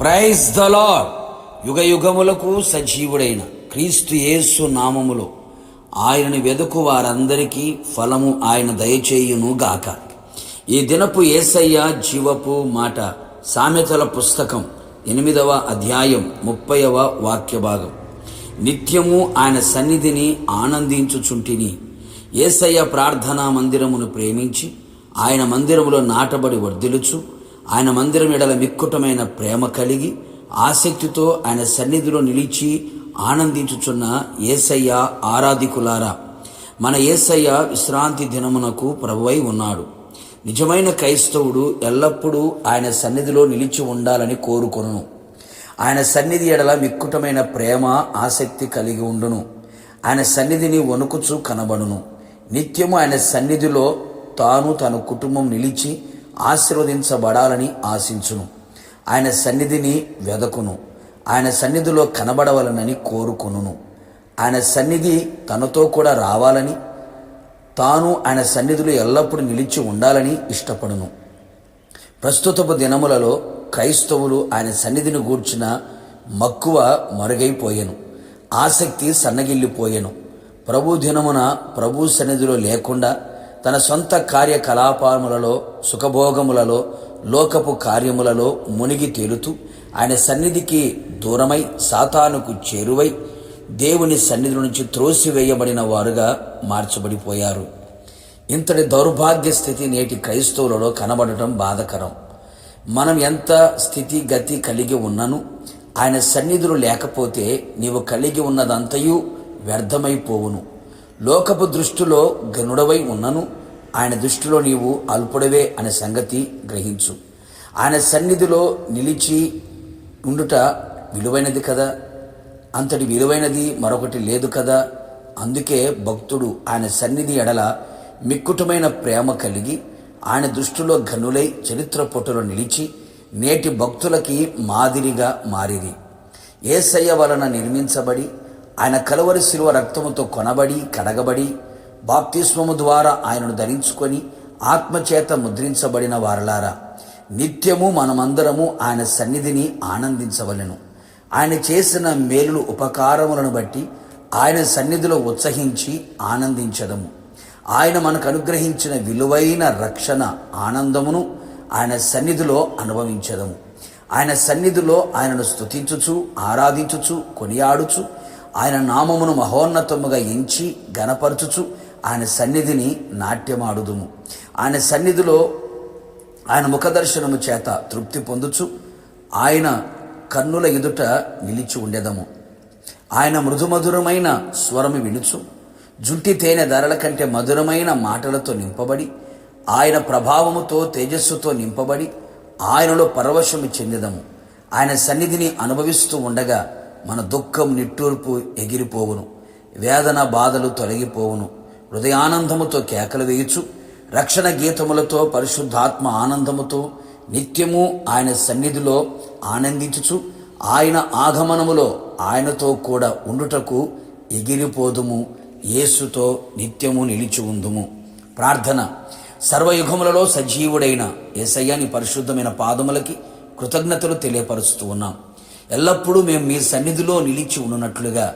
Praise the lord యుగ యుగములకు సజీవుడైన క్రీస్తు యేసు నామములో ఆయనను వెదుకు వారందరికీ ఫలము ఆయన దయచేయును గాక. ఈ దినపు ఏసయ్య జీవపు మాట సామెతల పుస్తకం ఎనిమిదవ అధ్యాయం ముప్పైవ వాక్య భాగం నిత్యము ఆయన సన్నిధిని ఆనందించుచుంటిని. ఏసయ్య ప్రార్థనా మందిరమును ప్రేమించి ఆయన మందిరములో నాటబడి వర్ధిలుచు ఆయన మందిరం ఎడల మిక్కుటమైన ప్రేమ కలిగి ఆసక్తితో ఆయన సన్నిధిలో నిలిచి ఆనందించుచున్న ఏసయ్య ఆరాధికులారా మన ఏసయ్య విశ్రాంతి దినమునకు ప్రభువై ఉన్నాడు. నిజమైన క్రైస్తవుడు ఎల్లప్పుడూ ఆయన సన్నిధిలో నిలిచి ఉండాలని కోరుకొను ఆయన సన్నిధి ఎడల మిక్కుటమైన ప్రేమ ఆసక్తి కలిగి ఉండును. ఆయన సన్నిధిని వణుకుచూ కనబడును. నిత్యము ఆయన సన్నిధిలో తాను తన కుటుంబం నిలిచి ఆశీర్వదించబడాలని ఆశించును. ఆయన సన్నిధిని వెదకును. ఆయన సన్నిధిలో కనబడవలనని కోరుకును ఆయన సన్నిధి తనతో కూడా రావాలని తాను ఆయన సన్నిధిలో ఎల్లప్పుడూ నిలిచి ఉండాలని ఇష్టపడును. ప్రస్తుతపు దినములలో క్రైస్తవులు ఆయన సన్నిధిని గూర్చిన మక్కువ మరుగైపోయెను. ఆసక్తి సన్నగిల్లిపోయెను. ప్రభు దినమున ప్రభు సన్నిధిలో లేకుండా తన సొంత కార్యకలాపములలో సుఖభోగములలో లోకపు కార్యములలో మునిగి తేలుతూ ఆయన సన్నిధికి దూరమై సాతానుకు చేరువై దేవుని సన్నిధి నుంచి త్రోసివేయబడిన వారుగా మార్చబడిపోయారు. ఇంతటి దౌర్భాగ్య స్థితి నేటి క్రైస్తవులలో కనబడటం బాధకరం. మనం ఎంత స్థితి గతి కలిగి ఉన్నను ఆయన సన్నిధులు లేకపోతే నీవు కలిగి ఉన్నదంతయు వ్యర్థమైపోవును. లోకపు దృష్టిలో గనుడవై ఉన్నను. ఆయన దృష్టిలో నీవు అల్పుడవే అనే సంగతి గ్రహించు. ఆయన సన్నిధిలో నిలిచి ఉండుట విలువైనది కదా? అంతటి విలువైనది మరొకటి లేదు కదా? అందుకే భక్తుడు ఆయన సన్నిధి ఎడల మిక్కుటమైన ప్రేమ కలిగి ఆయన దృష్టిలో ఘనులై చరిత్ర పొట్టులో నిలిచి నేటి భక్తులకి మాదిరిగా మారిరి. ఏసయ్య వలన నిర్మించబడి ఆయన కలవరి శిలువ రక్తముతో కొనబడి కడగబడి బాప్తిస్మము ద్వారా ఆయనను ధరించుకొని ఆత్మచేత ముద్రించబడిన వారలారా నిత్యము మనమందరము ఆయన సన్నిధిని ఆనందించవలెను. ఆయన చేసిన మేలులు ఉపకారములను బట్టి ఆయన సన్నిధిలో ఉత్సహించి ఆనందించదము. ఆయన మనకు అనుగ్రహించిన విలువైన రక్షణ ఆనందమును ఆయన సన్నిధిలో అనుభవించదము. ఆయన సన్నిధిలో ఆయనను స్తుతించుచు ఆరాధించుచు కొనియాడుచు ఆయన నామమును మహోన్నతముగా ఎంచి గనపరచుచు ఆయన సన్నిధిని నాట్యమాడుదుము. ఆయన సన్నిధిలో ఆయన ముఖదర్శనము చేత తృప్తి పొందుచు ఆయన కన్నుల ఎదుట నిలిచి ఉండేదము. ఆయన మృదుమధురమైన స్వరము వినుచు జుంటి తేనె ధరల కంటే మధురమైన మాటలతో నింపబడి ఆయన ప్రభావముతో తేజస్సుతో నింపబడి ఆయనలో పరవశము చెందిదము. ఆయన సన్నిధిని అనుభవిస్తూ ఉండగా మన దుఃఖం నిట్టూర్పు ఎగిరిపోవును. వేదన బాధలు తొలగిపోవును. హృదయానందముతో కేకలు వేయచు రక్షణ గీతములతో పరిశుద్ధాత్మ ఆనందముతో నిత్యము ఆయన సన్నిధిలో ఆనందించుచు ఆయన ఆగమనములో ఆయనతో కూడా ఉండుటకు ఎగిరిపోదుము. యేసుతో నిత్యము నిలిచి ఉందుము. ప్రార్థన. సర్వయుగములలో సజీవుడైన ఏసయ్యాని పరిశుద్ధమైన పాదములకి కృతజ్ఞతలు తెలియపరుస్తూ ఉన్నాం. ఎల్లప్పుడూ మేము మీ సన్నిధిలో నిలిచి ఉన్నట్లుగా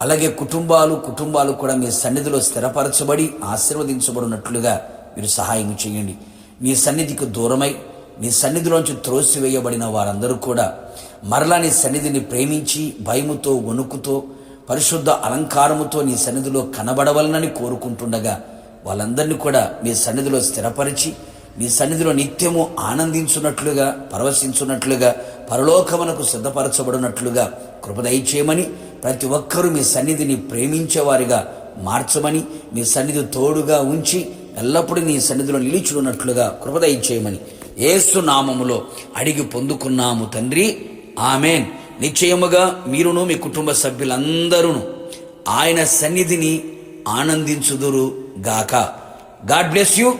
అలాగే కుటుంబాలు కుటుంబాలు కూడా మీ సన్నిధిలో స్థిరపరచబడి ఆశీర్వదించబడినట్లుగా మీరు సహాయం చేయండి. మీ సన్నిధికి దూరమై నీ సన్నిధిలోంచి త్రోసివేయబడిన వారందరూ కూడా మరలా నీ సన్నిధిని ప్రేమించి భయముతో వణుకుతో పరిశుద్ధ అలంకారముతో నీ సన్నిధిలో కనబడవలనని కోరుకుంటుండగా వాళ్ళందరినీ కూడా మీ సన్నిధిలో స్థిరపరిచి మీ సన్నిధిలో నిత్యము ఆనందించున్నట్లుగా పరవశించున్నట్లుగా పరలోకమునకు సిద్ధపరచబడినట్లుగా కృపదయచేయమని ప్రతి ఒక్కరూ మీ సన్నిధిని ప్రేమించేవారిగా మార్చమని మీ సన్నిధి తోడుగా ఉంచి ఎల్లప్పుడూ నీ సన్నిధిలో నిలిచున్నట్లుగా కృపదయచేయమని ఏసు నామములో అడిగి పొందుకున్నాము తండ్రి. ఆమెన్. నిశ్చయముగా మీరును మీ కుటుంబ సభ్యులందరూ ఆయన సన్నిధిని ఆనందించుదురు గాక. God bless you.